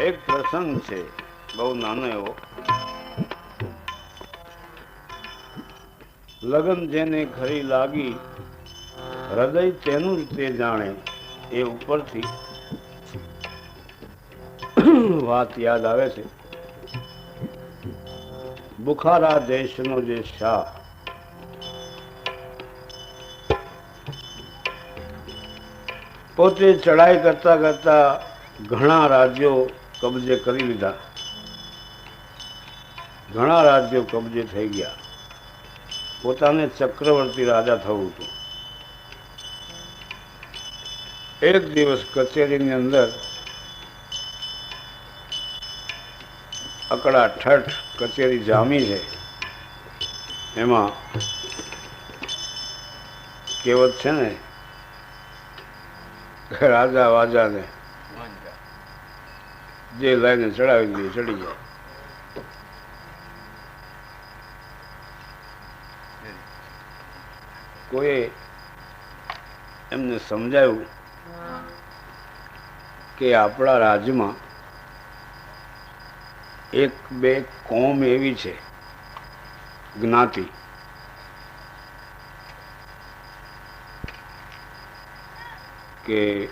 એક પ્રસંગ છે. બહુ નાનો એવો. લગન જેને ખરી લાગી, હૃદય તેનું તે જાણે એ ઉપરથી વાત યાદ આવે છે. બુખારા દેશનો જે શાહ. પોતે ચડાઈ કરતા કરતા ઘણા રાજ્યો કબજે કરી લીધા. ઘણા રાજ્યો કબજે થઈ ગયા. પોતાને ચક્રવર્તી રાજા થવું હતું. એક દિવસ કચેરીની અંદર અકડા ઠઠ કચેરી જામી છે. એમાં કહેવત છે ને, રાજા વાજાને જે લાઈને ચડાવી દઈએ ચડી જાય. કોઈ એમને સમજાયું કે આપણા રાજ્યમાં એક બે કોમ એવી છે, જ્ઞાતિ. કે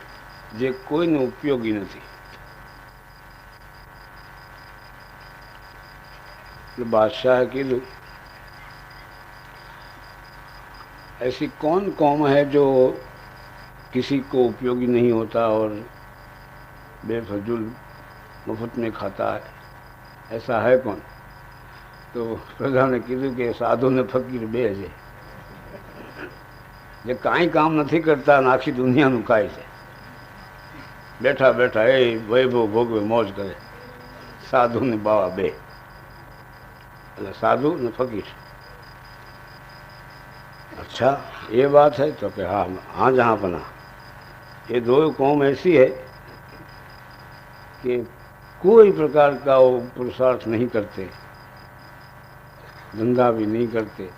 જે કોઈને ઉપયોગી નથી. એટલે बादशाह કીધું ऐसी कौन कौम है जो किसी को उपयोगी नहीं होता और बेफजूल मुफ्त में खाता है ऐसा है कौन તો પ્રધાને કીધું કે સાધુ ને ફકીર બે છે જે કાંઈ કામ નથી કરતા અને આખી દુનિયાનું કાંઈ છે બેઠા બેઠા એ વૈભવ ભોગવે મોજ કરે સાધુ ને બાવા બે न साधु न फकीर अच्छा ये बात है तो फिर हाँ हाँ जहाँ बना ये दो कौम ऐसी है कि कोई प्रकार का वो पुरुषार्थ नहीं करते धंधा भी नहीं करते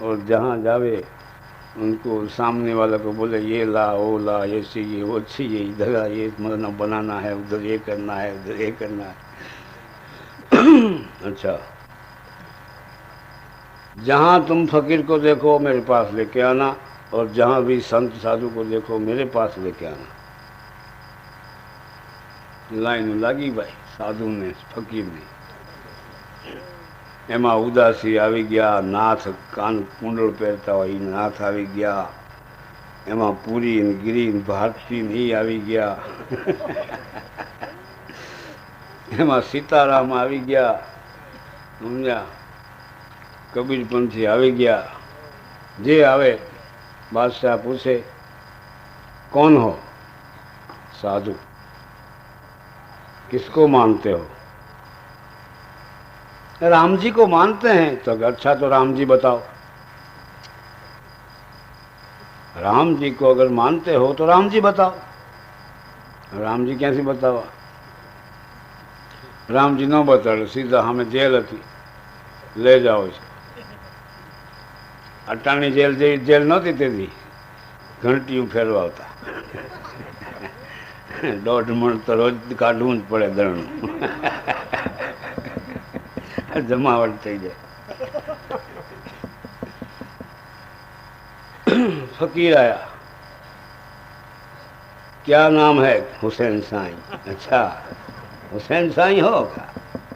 और जहाँ जावे उनको सामने वाला को बोले ये ला वो ला ये चाहिए वो चाहिए इधर ये मतलब बनाना है उधर ये करना है उधर ये करना है अच्छा जहाँ तुम फकीर को देखो मेरे पास लेके आना और जहाँ भी संत साधु को देखो मेरे पास लेके आना લાઈન લાગી ભાઈ સાધુને ફકીરને એમાં ઉદાસી આવી ગયા નાથ કાન કુંડળ પહેરતા હોય એ નાથ આવી ગયા એમાં પૂરી ને ગિરી ને ભારતી ને એ આવી ગયા એમાં સીતારામ આવી ગયા સમજ્યા કબીરપંથી આવી ગયા જે આવે બાદશાહ પૂછે कौन हो साधु किसको मानते हो राम जी को मानते हैं तो अच्छा तो राम जी बताओ राम जी को अगर मानते हो तो राम जी बताओ राम जी कैसे बताओ राम जी न बताड़े सीधा हमें जेल હતી લઈ જાઓ છે અટાણી જેલ જેવી જેલ નહોતી તેથી ઘંટીયું ફેરવાવતા દોઢ મણ તો રોજ કાઢવું જ પડે દરણું જમાવટ થઈ જાય फकीर आया क्या नाम है हुसैन साईं अच्छा हुसैन साईं हो क्या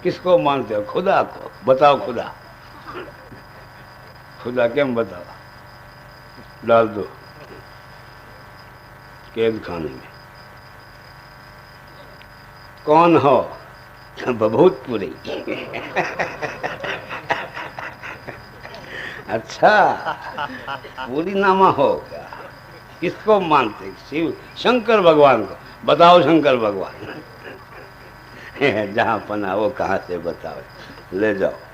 किसको मानते हो खुदा को बताओ खुदा खुदा કેમ बताओ डाल दो। कैद खाने में। कौन हो? बभूतपुरी अच्छा पूरी नामा होगा। किसको मानते शिव, शंकर भगवान को। बताओ शंकर भगवान। जहाँ पना वो कहाँ से बताओ? ले जाओ।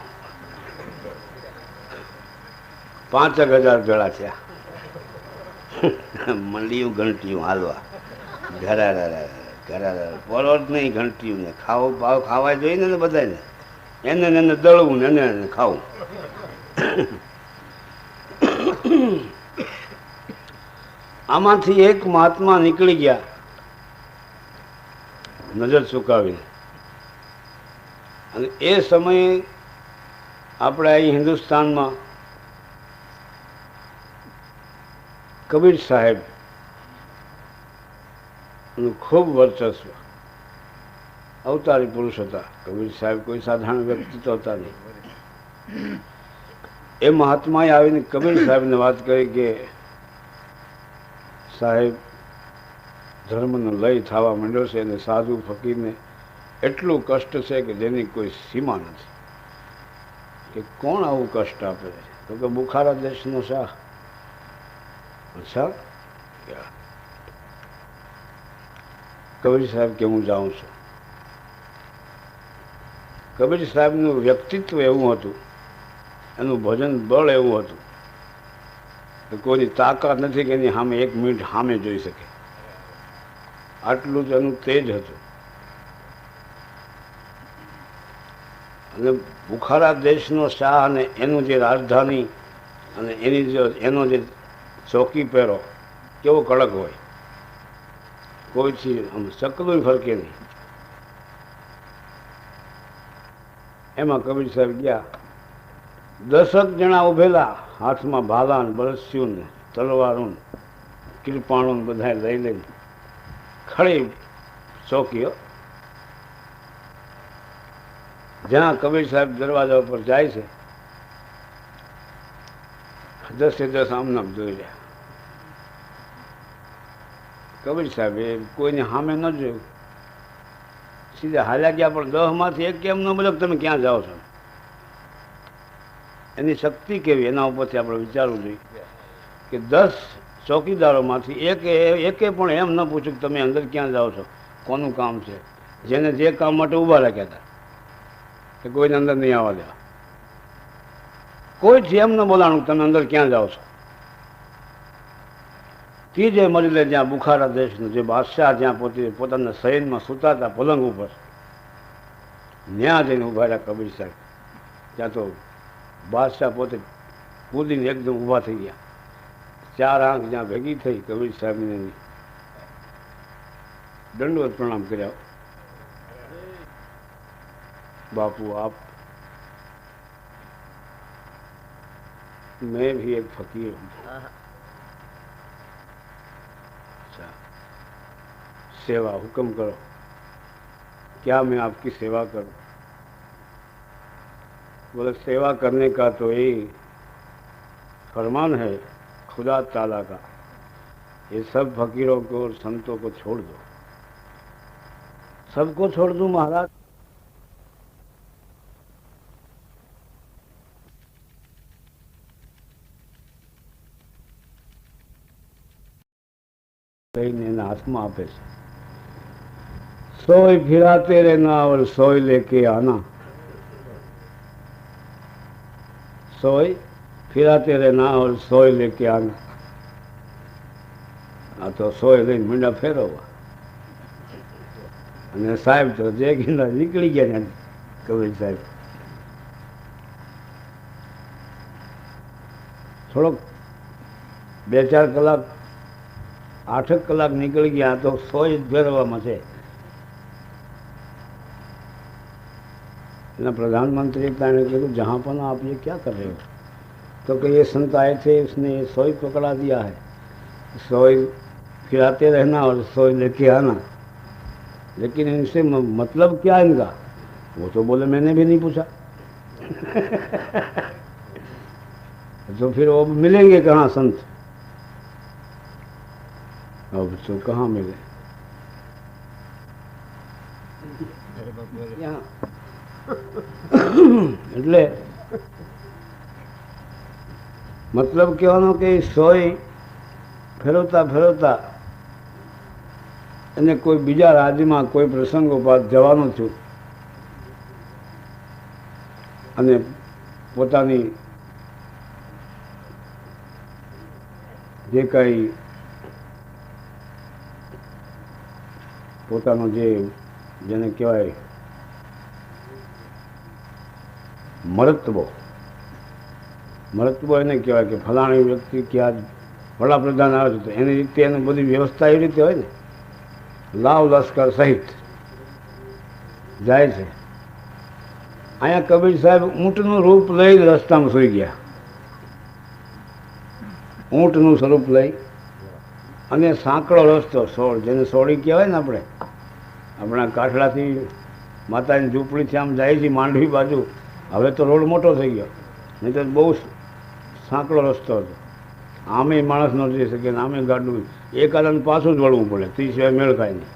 પાંચ એક હજાર જોડા થયા. મંડિયું ઘંટિયું હાલવા. ઘરા ઘરા પરો જ નહીં ઘંટિયું ને. ખાવો ભાવ ખાવા જોઈએ ને બધાને એને એને દળવું ને એને ખાવું. આમાંથી એક મહાત્મા નીકળી ગયા. નજર ચૂકાવીને અને એ સમયે આપણે અહીં હિન્દુસ્તાનમાં કબીર સાહેબનું ખૂબ વર્ચસ્વ. અવતારી પુરુષ હતા. કબીર સાહેબ કોઈ સાધારણ વ્યક્તિત્વ હતા નહીં. એ મહાત્માએ આવીને કબીર સાહેબને વાત કરી કે સાહેબ, ધર્મનો લય થવા માંડ્યો છે અને સાધુ ફકીરને એટલું કષ્ટ છે કે જેની કોઈ સીમા નથી. કે કોણ આવું કષ્ટ આપે? તો કે બુખારા દેશનો શાહ. અચ્છા. કબીર સાહેબ કે હું જાઉં છું? કબીર સાહેબનું વ્યક્તિત્વ એવું હતું. એનું ભજન બળ એવું હતું કે કોઈની તાકાત નથી કે એની સામે એક મિનિટ સામે જોઈ શકે. આટલું જ એનું તેજ હતું. અને બુખારા દેશનો શાહ અને એનું જે રાજધાની અને એની જે એનો જે ચોકી પહેરો, કેવો કડક હોય. કોઈથી આમ ચકલું ફરકે નહીં. એમાં કબીર સાહેબ ગયા. દસક જણા ઉભેલા, હાથમાં ભાલા ને બરસ્યું ને તલવારું કૃપાણું બધા લઈ લઈને ખડી ચોકીઓ જ્યાં કબીર સાહેબ દરવાજા ઉપર જાય છે દસે દસ આમનામ જોઈ રહ્યા કબીર સાહેબ કોઈને સામે ન જોયું. સીધા હાલ્યા ગયા, પણ દહમાંથી એક કેમ ન બોલો તમે ક્યાં જાઓ છો? એની શક્તિ કેવી? એના ઉપરથી આપણે વિચારવું જોઈએ કે દસ ચોકીદારોમાંથી એકે એકે પણ એમ ન પૂછ્યું કે તમે અંદર ક્યાં જાઓ છો? કોનું કામ છે? જેને જે કામ માટે ઊભા રાખ્યા હતા. કે કોઈને અંદર નહીં આવવા દેવા. કોઈથી એમ ન બોલાણું તમે અંદર ક્યાં જાઓ છો. ત્રીજે મજલે જ્યાં બુખારા દેશનું જે બાદશાહ જ્યાં પોતે પોતાના શયનમાં સૂતા હતા પલંગ ઉપર ત્યાં જઈને ઊભા રહ્યા કબીર સાહેબ. ત્યાં તો બાદશાહ પોતે કૂદીને એકદમ ઊભા થઈ ગયા. ચાર આંખ જ્યાં ભેગી થઈ કબીર સાહેબને દંડવત પ્રણામ કર્યા. બાપુ, આપ मैं भी एक फकीर हूँ। अच्छा। सेवा हुक्म करो। क्या मैं आपकी सेवा करूँ? बोले, सेवा करने का तो यही फरमान है खुदा ताला का। ये सब फकीरों को और संतों को छोड़ दो। सबको छोड़ दूँ महाराज? આત્મા આપે છે. સોય ફિરાતે રે ના આવડ સોય લેકે આના. સોય ફિરાતે રે ના આવડ સોય લેકે આના. આ તો સોય લઈને મીંડા ફેરવવા. અને સાહેબ તો જે ગીંડા નીકળી ગયા ને, કબીર સાહેબ. થોડોક બે ચાર કલાક આઠક કલાક નીકળી ગયા તો સોય જ ફેરવવામાં છે એના प्रधानमंत्री ने कहा जहाँ पर आप ये क्या कर रहे हो तो कि ये संत आए थे उसने ये सोई पकड़ा दिया है सोई खिलाते रहना और सोई लेके आना लेकिन इनसे म- मतलब क्या इनका वो तो बोले मैंने भी नहीं पूछा तो फिर वो मिलेंगे कहाँ संत अब तो कहाँ मिले यहाँ એટલે મતલબ કહેવાનો કે એ સોય ફેરવતા ફેરવતા અને કોઈ બીજા રાજ્યમાં કોઈ પ્રસંગોપાત જવાનું છું અને પોતાની જે કંઈ પોતાનો જે જેને કહેવાય મરત્વો મરત્વો એને કહેવાય કે ફલાણી વ્યક્તિ કે આજ વડાપ્રધાન આવે છે તો એની રીતે એની બધી વ્યવસ્થા એવી રીતે હોય ને. લાવ લશ્કર સહિત જાય છે. અહીંયા કબીર સાહેબ ઊંટનું રૂપ લઈ રસ્તામાં સૂઈ ગયા. ઊંટનું સ્વરૂપ લઈ અને સાંકડો રસ્તો સોળ, જેને સોળી કહેવાય ને આપણે. આપણા કાઠડાથી માતાની ઝૂંપડીથી આમ જાય છે માંડવી બાજુ. હવે તો રોડ મોટો થઈ ગયો. નહીં તો બહુ સાંકડો રસ્તો હતો. આમે માણસ ન જઈ શકે ને આમે ગાડું. એક આદન પાછું જ વળવું પડે. તે સિવાય મેળ ખાઈને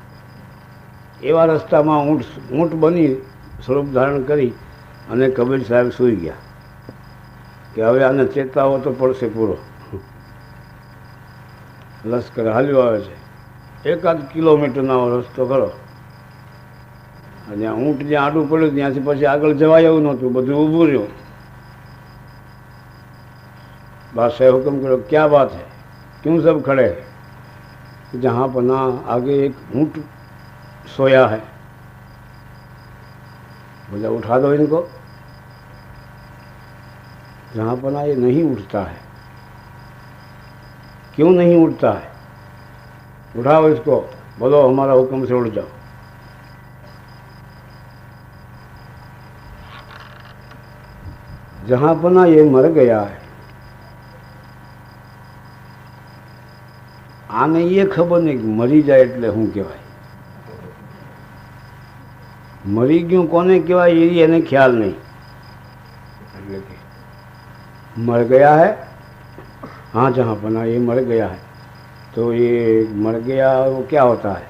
એવા રસ્તામાં ઊંટ ઊંટ બની સ્વરૂપ ધારણ કરી અને કબીર સાહેબ સૂઈ ગયા. કે હવે આને ચેતાવો તો પડશે પૂરો. લશ્કર હાલ્યો આવે છે એકાદ કિલોમીટરનો રસ્તો કરો અને આ ઊંટ જ્યાં આડું પડ્યું ત્યાંથી પછી આગળ જવાય એવું નહોતું બધું ઊભું રહ્યું बादशाह हुक्म करो क्या बात है क्यों सब खड़े हैं जहाँ पना आगे एक ऊँट सोया है बोला उठा दो इनको जहाँ पना ये नहीं उठता है क्यों नहीं उठता है उठाओ इसको बोलो हमारा हुक्म से उठ जाओ जहाँ पना ये मर गया है આને એ ખબર નહીં કે મરી જાય એટલે શું કહેવાય મરી ગયું કોને કહેવાય એ એને ખ્યાલ નહીં એટલે કે મર ગયા है हाँ जहाँ पना ये मर गया है तो ये मर गया वो क्या होता है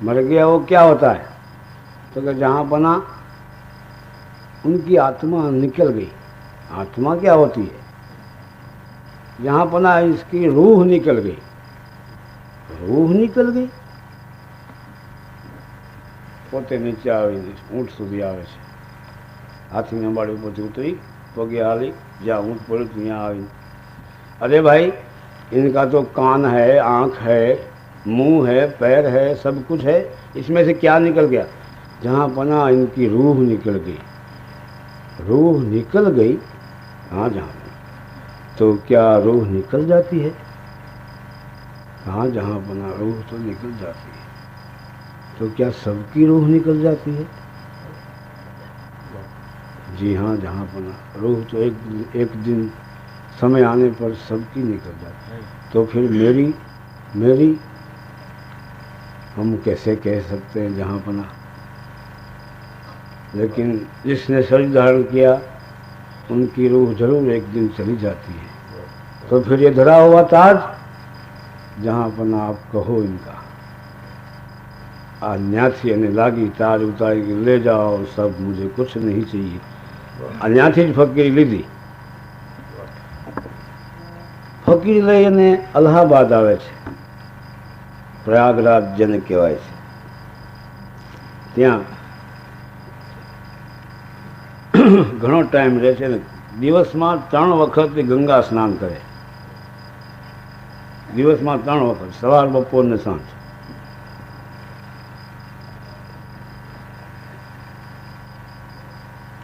मर गया वो क्या होता है तो कि जहाँ पना उनकी आत्मा निकल गई आत्मा क्या होती है जहाँ पना इसकी रूह निकल गई रूह निकल गई પોતે નીચે આવીને ઊંટ સુધી આવે છે હાથીને અંબાડી ઉપરથી ઉતરી પગે जहाँ ऊँट पड़े तो यहाँ आवी अरे भाई, इनका तो कान है, आँख है, मुँह है, पैर है, सब कुछ है, इसमें से क्या निकल गया? जहाँ पना इनकी रूह निकल गई। रूह निकल गई? हाँ जहाँ तो क्या रूह निकल जाती है? कहाँ जहाँ बना रूह तो निकल जाती है? तो क्या सबकी रूह निकल जाती है? जी हाँ जहाँ पना। रूह तो एक दिन, एक दिन समय आने पर सबकी निकल जाती तो फिर मेरी मेरी हम कैसे कह सकते हैं जहाँ पना? लेकिन जिसने शरीर धारण किया उनकी रूह ज़रूर एक दिन चली जाती है। तो फिर ये धरा हुआ ताज जहाँ पना आप कहो इनका। आज न्याथी ने लागी ताज उतारी ले जाओ सब मुझे कुछ नहीं चाहिए। આ ન્યાથી જ ફકીરી લીધી. ફકીર લઈ અને અલ્હાબાદ આવે છે. પ્રયાગરાજ જેને કહેવાય છે. ત્યાં ઘણો ટાઈમ રહે છે ને દિવસમાં ત્રણ વખત ગંગા સ્નાન કરે. દિવસમાં ત્રણ વખત, સવાર, બપોર ને સાંજ.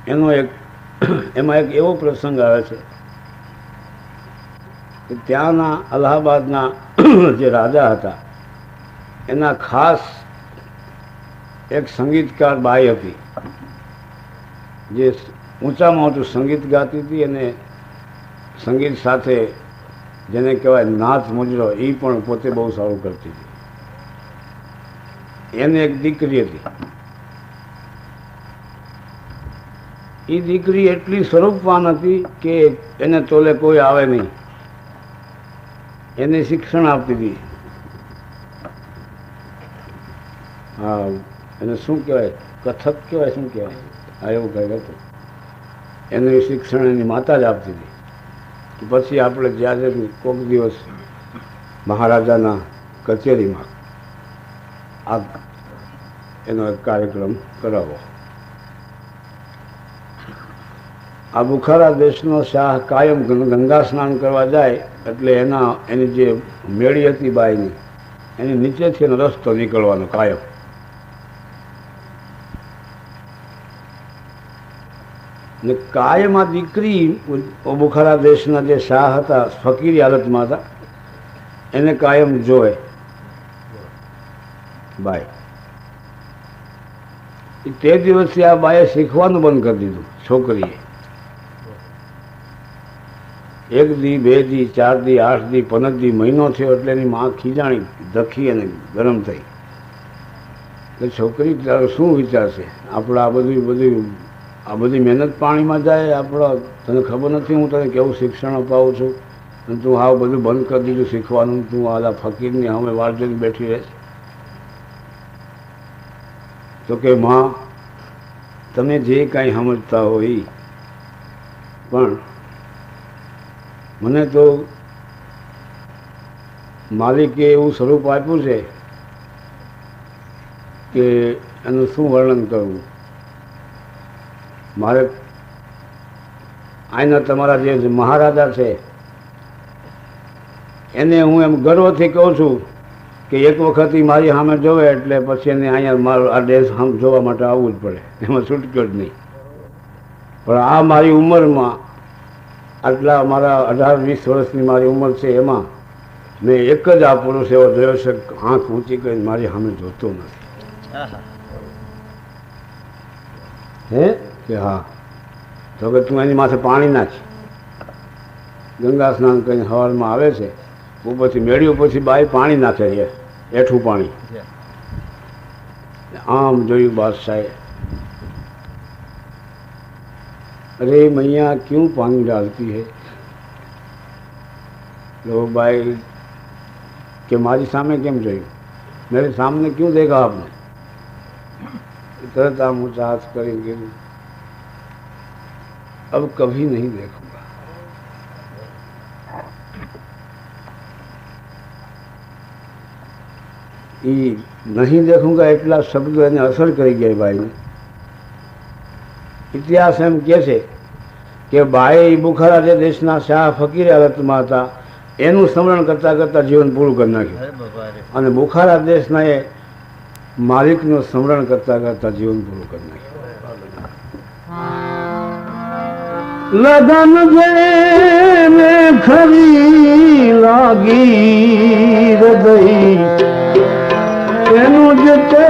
એનો એક એમાં એક એવો પ્રસંગ આવે છે કે ત્યાંના અલ્હાબાદના જે રાજા હતા, એના ખાસ એક સંગીતકાર બાઈ હતી, જે ઊંચામાં ઊંચું સંગીત ગાતી હતી અને સંગીત સાથે જેને કહેવાય નાથ મુજરો એ પણ પોતે બહુ સારું કરતી હતી. એને એક દીકરી હતી. એ દીકરી એટલી સ્વરૂપવાન હતી કે એને તોલે કોઈ આવે નહીં. એને શિક્ષણ આપતી હતી હા, એને શું કહેવાય? કથક કહેવાય, શું કહેવાય? હા, એવું કંઈક હતું એનું શિક્ષણ એની માતા જ આપતી હતી પછી આપણે જ્યારે કોક દિવસ મહારાજાના કચેરીમાં આ એનો એક કાર્યક્રમ કરાવો. આ બુખારા દેશનો શાહ કાયમ ગંગા સ્નાન કરવા જાય એટલે એના, એની જે મેળી હતી બાઈની, એની નીચેથી એનો રસ્તો નીકળવાનો કાયમ. ને કાયમ આ દીકરી બુખારા દેશના જે શાહ હતા, ફકીરી હાલતમાં હતા, એને કાયમ જોવે બાય. તે દિવસથી આ બાએ શીખવાનું બંધ કરી દીધું, છોકરીએ. એક દી, બે દી, ચાર દી, આઠ દી, પંદર દી, મહિનો થયો એટલે એની માં ખીજાણી, દખી અને ગરમ થઈ. એટલે છોકરી તારો શું વિચારશે? આપણે આ બધું બધું, આ બધી મહેનત પાણીમાં જાય, આપણો, તને ખબર નથી, હું તને કેવું શિક્ષણ અપાવું છું? અને તું હા બધું બંધ કરી દીધું શીખવાનું, તું આલા ફકીરની અમે વાર જોઈને બેઠી રહે તો કે, માં, તમે જે કાંઈ સમજતા હોય, પણ મને તો માલિકે એવું સ્વરૂપ આપ્યું છે કે એનું શું વર્ણન કરવું? મારે આના તમારા જે મહારાજા છે, એને હું એમ ગર્વથી કહું છું કે એક વખત મારી સામે જોવે એટલે પછી એને અહીંયા મારો આ ડ્રેસ જોવા માટે આવવું જ પડે. એમાં છૂટક્યો જ નહીં. પણ આ મારી ઉંમરમાં આટલા મારા અઢાર વીસ વર્ષની મારી ઉંમર છે એમાં મેં એક જ આ પુરુષ એવો જોયો છે આંખ ઊંચી કરીને મારી સામે જોતો નથી. હે? કે હા. તો કે તું એની માથે પાણી નાખ. ગંગા સ્નાન કરીને હવાલમાં આવે છે ઉપરથી મેળ્યું પછી બાઈ પાણી નાખે છે એઠું પાણી. આમ જોયું બાદશાહે अरे मैया, क्यों पानी डालती है? लोग भाई, के मारी सामने क्यों जाए? मेरे सामने क्यों देखा आपने? इतना दाम उचास करेंगे। अब कभी नहीं देखूँगा। ई नहीं देखूँगा, इतना शब्द असर करेगी भाई। ગયા ઇતિહાસ એમ કહે છે કે બાએ બુખારા જે દેશના શાહ ફકીર હાલતમાં હતા એનું સ્મરણ કરતાં કરતાં જીવન પૂરું કરી નાખ્યું. અને બુખારા દેશના એ માલિકનું સ્મરણ કરતાં કરતાં જીવન પૂરું કરી નાખ્યું. લગન જે ખરી લાગી હૃદય એનું જ તે